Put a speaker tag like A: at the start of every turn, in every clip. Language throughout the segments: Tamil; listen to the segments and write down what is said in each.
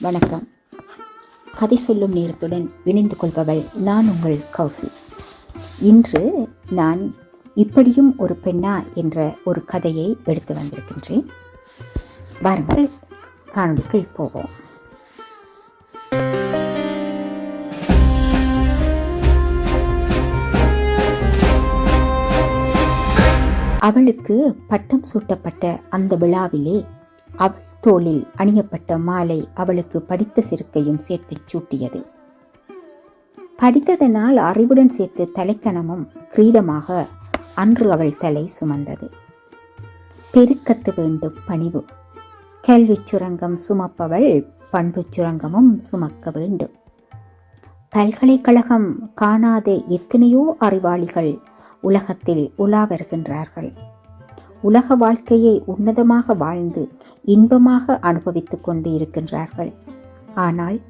A: வணக்கம். கதை சொல்லும் நேரத்துடன் இணைந்து கொள்பவள் நான் உங்கள் கௌசி இன்று நான் இப்படியும் ஒரு பெண்ணா என்ற ஒரு கதையை எடுத்து வந்திருக்கின்றேன். வாருங்கள் காணொலிக்குள் போவோம். அவளுக்கு பட்டம் சூட்டப்பட்ட அந்த விழாவிலே அவள் தோளில் அணியப்பட்ட மாலை அவளுக்கு படித்த சிறுக்கையும் சேர்த்துச் சூட்டியது. படித்ததனால் அறிவுடன் சேர்த்து தலைக்கணமும் கிரீடமாக அன்று அவள் தலை சுமந்தது. பெருக்கத்து வேண்டும் பணிவு. கல்விச் சுரங்கம் சுமப்பவள் பண்புச் சுரங்கமும் சுமக்க வேண்டும். பல்கலைக்கழகம் காணாத எத்தனையோ அறிவாளிகள் உலகத்தில் உலா வருகின்றார்கள். உலக வாழ்க்கையை உன்னதமாக வாழ்ந்து இன்பமாக அனுபவித்துக் கொண்டு இருக்கின்றார்கள். ஆனால்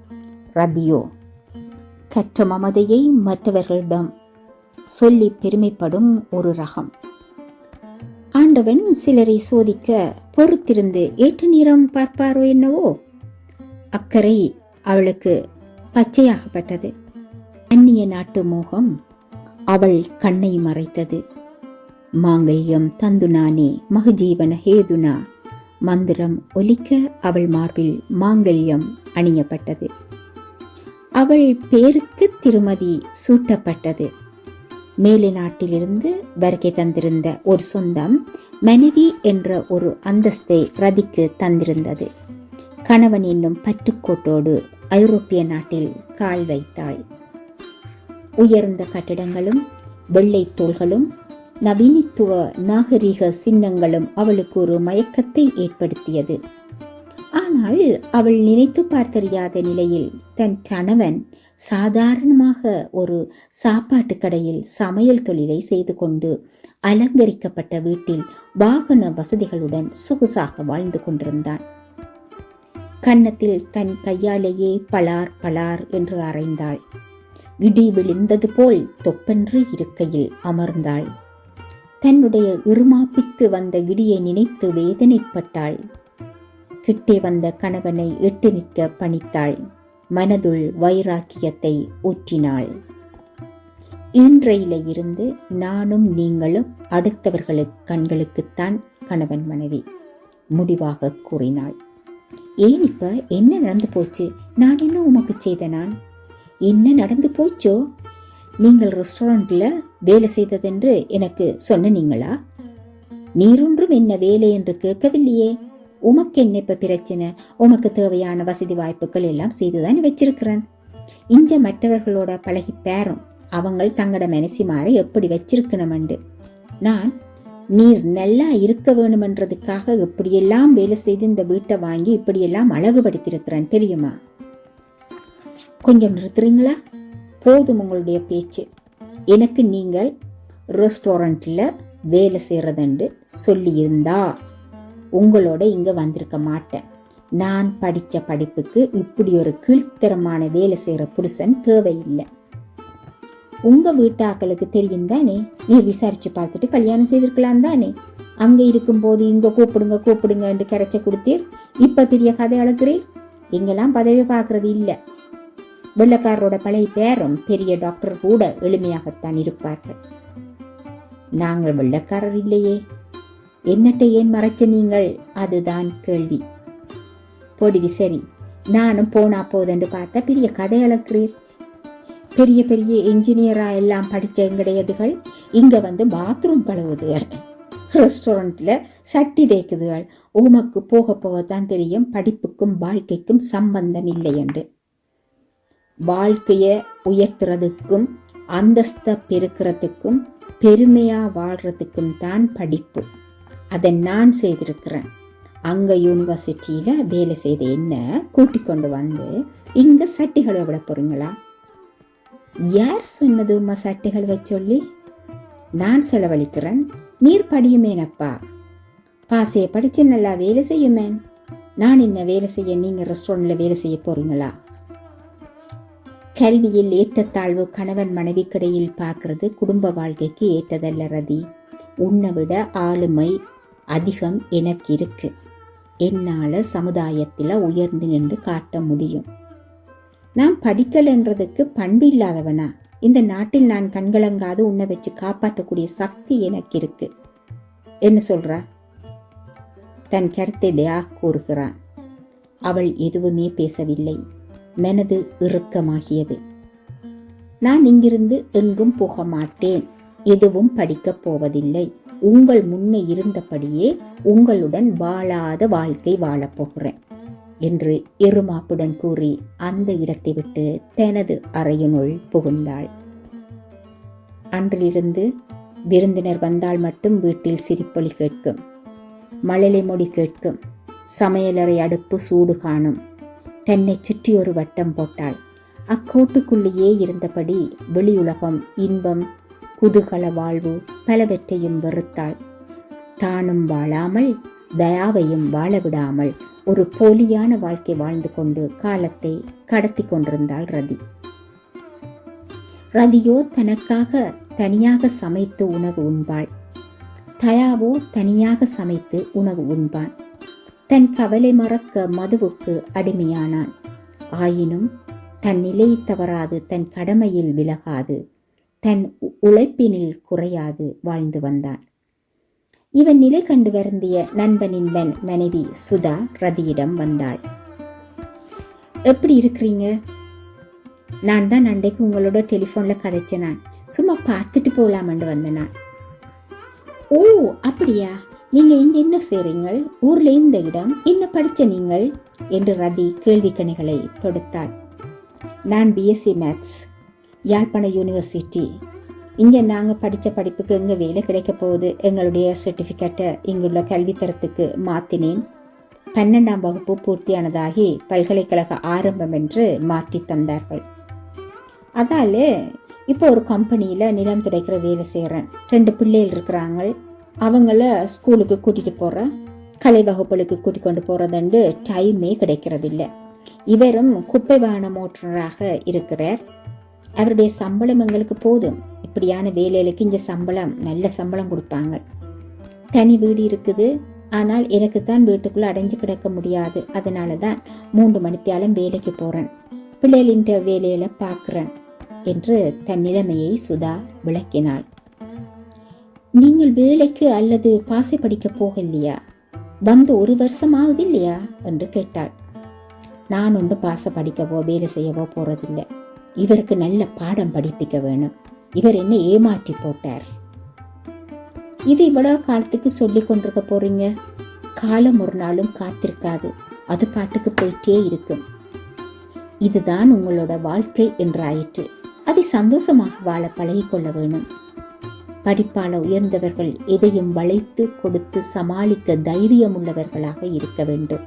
A: ரதியோ கற்ற மமதையை மற்றவர்களிடம் சொல்லி பெருமைப்படும் ஒரு ரகம். ஆண்டவன் சிலரை சோதிக்க பொறுத்திருந்து ஏற்ற நிறம் பார்ப்பாரோ என்னவோ? அக்கறை அவளுக்கு பச்சையாகப்பட்டது. அந்நிய நாட்டு மோகம் அவள் கண்ணை மறைத்தது. மாங்கல்யம் தந்துனானே மகஜீவன ஹேதுனா. மந்திரம் ஒலிக்க அவள் மார்பில் மாங்கல்யம் அணியப்பட்டது. அவள் பேருக்கு திருமதி சூட்டப்பட்டது. மேலை நாட்டிலிருந்து வருகை தந்திருந்த ஒரு சொந்தம் மனைவி என்ற ஒரு அந்தஸ்தை ரதிக்கு தந்திருந்தது. கணவன் என்னும் பற்றுக்கோட்டோடு ஐரோப்பிய நாட்டில் கால் வைத்தாள். உயர்ந்த கட்டிடங்களும் வெள்ளை தோள்களும் நவீனத்துவ நாகரிக சின்னங்களும் அவளுக்கு ஒரு மயக்கத்தை ஏற்படுத்தியது. ஆனால் அவள் நினைத்து பார்த்தறியாத நிலையில் தன் கணவன் சாதாரணமாக ஒரு சாப்பாட்டு கடையில் சமையல் தொழிலை செய்து கொண்டு அலங்கரிக்கப்பட்ட வீட்டில் வாகன வசதிகளுடன் சொகுசாக வாழ்ந்து கொண்டிருந்தான். கன்னத்தில் தன் கையாலேயே பலார் பலார் என்று அறைந்தாள் இடி விழுந்தது போல் தொப்பென்று இருக்கையில் அமர்ந்தாள். தன்னுடைய இருமாப்பித்து வந்த இடியை நினைத்து வேதனைப்பட்டாள். கிட்டே வந்த கணவனை எட்டு நிற்க பணித்தாள். மனதுள் வைராக்கியத்தை ஊற்றினாள். இன்றையில இருந்து நானும் நீங்களும் அடுத்தவர்களுக்கு கண்களுக்குத்தான் கணவன் மனைவி முடிவாக கூறினாள். ஏன் இப்ப என்ன நடந்து போச்சு? நான் என்ன உமக்கு செய்த நான் என்ன நடந்து போச்சோ? நீங்கள் ரெஸ்டாரண்ட்ல வேலை செய்ததென்று எனக்கு சொன்னீங்களா நீரொன்றும் என்ன வேலை என்று கேட்கவில்லையே. உமக்கு என்ன இப்ப பிரச்சனை? உமக்கு தேவையான வசதி வாய்ப்புகள் எல்லாம் செய்துதான் வச்சிருக்கிறேன். இஞ்ச மற்றவர்களோட பழகி பேரும் அவங்கள் தங்கட மனசி மாற எப்படி வச்சிருக்கணுமெண்டு. நான் நீர் நல்லா இருக்க வேணுமென்றதுக்காக எப்படியெல்லாம் வேலை செய்து இந்த வீட்டை வாங்கி இப்படியெல்லாம் அழகுபடுத்தியிருக்கிறேன் தெரியுமா? கொஞ்சம் நிறுத்துறீங்களா? போதும் உங்களுடைய பேச்சு. எனக்கு நீங்கள் ரெஸ்டாரண்ட்டில் வேலை செய்கிறதுண்டு சொல்லியிருந்தா. உங்களோட இங்கே வந்திருக்க மாட்டேன். நான் படித்த படிப்புக்கு இப்படி ஒரு கீழ்த்தரமான வேலை செய்கிற புருஷன் தேவையில்லை. உங்கள் வீட்டாக்களுக்கு தெரியும் தானே? நீர் விசாரித்து பார்த்துட்டு கல்யாணம் செய்திருக்கலாம் தானே? அங்கே இருக்கும்போது இங்கே கூப்பிடுங்க கூப்பிடுங்கன்னு கரைச்ச கொடுத்தீர். இப்போ பெரிய கதை அழகிறீர் எங்கெல்லாம் பதவி பார்க்குறது இல்லை. வெள்ளக்காரரோட பழைய பேரும் பெரிய டாக்டர் கூட எளிமையாகத்தான் இருப்பார்கள். நாங்கள் வெள்ளக்காரர் இல்லையே. என்னட்ட ஏன் மறைச்ச நீங்கள்? அதுதான் கேள்வி. பொடிவி சரி. நானும் போனா போதென்று பார்த்தா பெரிய கதை அளக்கிறீர். பெரிய பெரிய என்ஜினியரா எல்லாம் படிச்ச எங்கடையதுகள் இங்க வந்து பாத்ரூம் கழுவுதுகள் ரெஸ்டாரண்ட்ல சட்டி தேய்க்குதுகள். உமக்கு போக போகத்தான் தெரியும். படிப்புக்கும் வாழ்க்கைக்கும் சம்பந்தம் இல்லை என்று வாழ்க்கைய உயர்த்துறதுக்கும் அந்தஸ்த பெருக்கிறதுக்கும் பெருமையா வாழ்றதுக்கும் தான் படிப்பு. அதை நான் செய்திருக்கிறேன். அங்கே யூனிவர்சிட்டியில் வேலை செய்த என்ன கூட்டிக் கொண்டு வந்து இங்கே சட்டிகளை விட போறீங்களா? யார் சொன்னது உமா சட்டிகள் வச்சொல்லி நான் செலவழிக்கிறேன். நீர் படியுமேனப்பா. பாசைய படிச்சு நல்லா வேலை செய்யுமேன். நான் என்ன வேலை செய்ய நீங்கள் ரெஸ்டாரண்ட்டில் வேலை செய்ய போறீங்களா? கல்வியில் ஏற்றத்தாழ்வு கணவன் மனைவிக்கிடையில் பார்க்கறது குடும்ப வாழ்க்கைக்கு ஏற்றதல்ல ரதி. உன்னை விட ஆளுமை அதிகம் எனக்கு இருக்கு. என்னால் சமுதாயத்தில் உயர்ந்து நின்று காட்ட முடியும். நான் படிக்கலைன்றதுக்கு பண்பு இல்லாதவனா? இந்த நாட்டில் நான் கண்கலங்காது உன்னை வச்சு காப்பாற்றக்கூடிய சக்தி எனக்கு இருக்கு. என்ன சொல்றா? தன் கருத்தை தயா கூறுகிறான். அவள் எதுவுமே பேசவில்லை. மனது இறுக்கமாகியது. நான் இங்கிருந்து எங்கும் போக மாட்டேன் எதுவும் படிக்கப் போவதில்லை. உங்கள் முன்னே இருந்தபடியே உங்களுடன் வாழாத வாழ்க்கை வாழப் போகிறேன் என்று எருமாப்புடன் கூறி அந்த இடத்தை விட்டு தனது அறையினுள் புகுந்தாள். அன்றிலிருந்து விருந்தினர் வந்தால் மட்டும் வீட்டில் சிரிப்பொலி கேட்கும் மழலை மொழி கேட்கும் சமையலறை அடுப்பு சூடு காணும் தன்னை சுற்றி ஒரு வட்டம் போட்டாள். அக்கோட்டுக்குள்ளேயே இருந்தபடி வெளியுலகம் இன்பம் குதூகல வாழ்வு பலவற்றையும் வெறுத்தாள். தானும் வாழாமல் தயாவையும் வாழவிடாமல் ஒரு போலியான வாழ்க்கை வாழ்ந்து கொண்டு காலத்தை கடத்தி கொண்டிருந்தாள் ரதி. ரதியோ தனக்காக தனியாக சமைத்து உணவு உண்பாள். தயாவோ தனியாக சமைத்து உணவு உண்பான். தன் கவலை மறக்க மதுவுக்கு அடிமையானான். ஆயினும் தன் நிலை தவறாது தன் கடமையில் விலகாது தன் உழைப்பினில் குறையாது வாழ்ந்து வந்தான். இவன் நிலை கண்டு வருந்திய நண்பனின் மன் மனைவி சுதா ரதியிடம் வந்தாள். எப்படி இருக்கிறீங்க? நான் தான் அன்றைக்கு உங்களோட டெலிஃபோனில் கதைச்சேன் நான். சும்மா பார்த்துட்டு போகலாமண்டு வந்தேன் நான். ஓ அப்படியா? நீங்க இங்க என்ன செய்றீங்கள்? ஊர்ல இந்த இடம்? என்ன படிச்ச நீங்கள்? என்று ரதி கேள்வி கணிகளை தொடுத்தாள். நான் பிஎஸ்சி மேத்ஸ் யாழ்ப்பாண யூனிவர்சிட்டி இங்கே நாங்கள் படித்த படிப்புக்கு எங்கே வேலை கிடைக்க போகுது? எங்களுடைய சர்டிஃபிகேட்டை இங்குள்ள கல்வித்தரத்துக்கு மாற்றினேன் பன்னெண்டாம் வகுப்பு பூர்த்தியானதாகி பல்கலைக்கழக ஆரம்பம் என்று மாற்றி தந்தார்கள். அதால இப்போ ஒரு கம்பெனியில் நிலம் துடைக்கிற வேலை செய்கிறேன் ரெண்டு பிள்ளைகள் இருக்கிறாங்க அவங்கள ஸ்கூலுக்கு கூட்டிகிட்டு போகிறேன் கலை வகுப்புகளுக்கு கூட்டிக் கொண்டு போகிறதுண்டு டைமே கிடைக்கிறதில்ல. இவரும் குப்பை வாகன மோட்டராக இருக்கிறார். அவருடைய சம்பளம் எங்களுக்கு போதும். இப்படியான வேலைகளுக்கு இங்கே சம்பளம் நல்ல சம்பளம் கொடுப்பாங்க. தனி வீடு இருக்குது. ஆனால் எனக்கு தான் வீட்டுக்குள்ள அடைஞ்சு கிடக்க முடியாது. அதனால தான் மூன்று மணித்தியாலம் வேலைக்கு போறேன். பிள்ளைகளின் வேலையில பார்க்குறேன் என்று தன் நிலைமையை சுதா விளக்கினாள். நீங்கள் வேலைக்கு அல்லது பாசை படிக்க போகலையா? வந்து ஒரு வருஷம் ஆகுது இல்லையா? என்று கேட்டாள். நான் ஒன்று பாச படிக்கவோ வேலை செய்யவோ போறதில்லை. இவருக்கு நல்ல பாடம் படிப்பிக்க வேணும். இவர் என்ன ஏமாற்றி போட்டார். இது இவ்வளோ காலத்துக்கு சொல்லி கொண்டிருக்க போறீங்க? காலம் ஒரு நாளும் காத்திருக்காது. அது பாட்டுக்கு போயிட்டே இருக்கும். இதுதான் உங்களோட வாழ்க்கை என்றாயிற்று. அதை சந்தோஷமாக வாழ பழகிக்கொள்ள வேணும். படிப்பால உயர்ந்தவர்கள் எதையும் வளைத்து கொடுத்து சமாளிக்க தைரியம் உள்ளவர்களாக இருக்க வேண்டும்.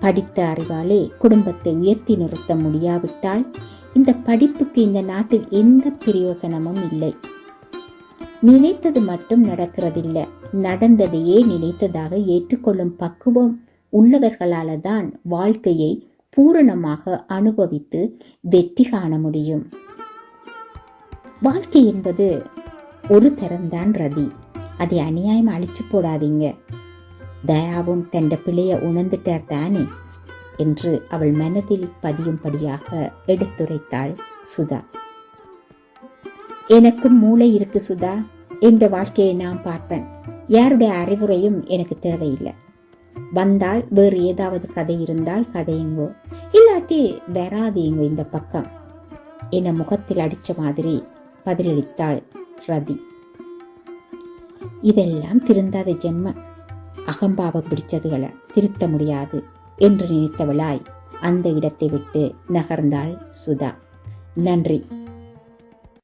A: படித்த அறிவாலே குடும்பத்தை உயர்த்தி நிறுத்த முடியாவிட்டால் இந்த படிப்புக்கு இந்த நாட்டில் எந்த பிரயோசனமும் இல்லை. நினைத்தது மட்டும் நடக்கிறதில்லை. நடந்ததையே நினைத்ததாக ஏற்றுக்கொள்ளும் பக்குவம் உள்ளவர்களால தான் வாழ்க்கையை பூரணமாக அனுபவித்து வெற்றி காண முடியும். வாழ்க்கை என்பது ஒரு தரம்தான் ரதி. அதை அநியாயம் அழிச்சு போடாதீங்க. தயாவும் தண்ட பிழைய உணர்ந்துட்டார் தானே? என்று அவள் மனதில் பதியும்படியாக எடுத்துரைத்தாள் சுதா. எனக்கும் மூளை இருக்கு சுதா. இந்த வாழ்க்கையை நான் பார்ப்பேன். யாருடைய அறிவுரையும் எனக்கு தேவையில்லை. வந்தால் வேறு ஏதாவது கதை இருந்தால் கதையுங்கோ. இல்லாட்டி வராதீங்க இந்த பக்கம். என முகத்தில் அடித்த மாதிரி பதிலளித்தாள் ரதி. இதெல்லாம் திருந்தாத ஜென்ம. அகம்பாவம் பிடிச்சதுகளை திருத்த முடியாது என்று நினைத்தவளாய் அந்த இடத்தை விட்டு நகர்ந்தாள் சுதா. நன்றி.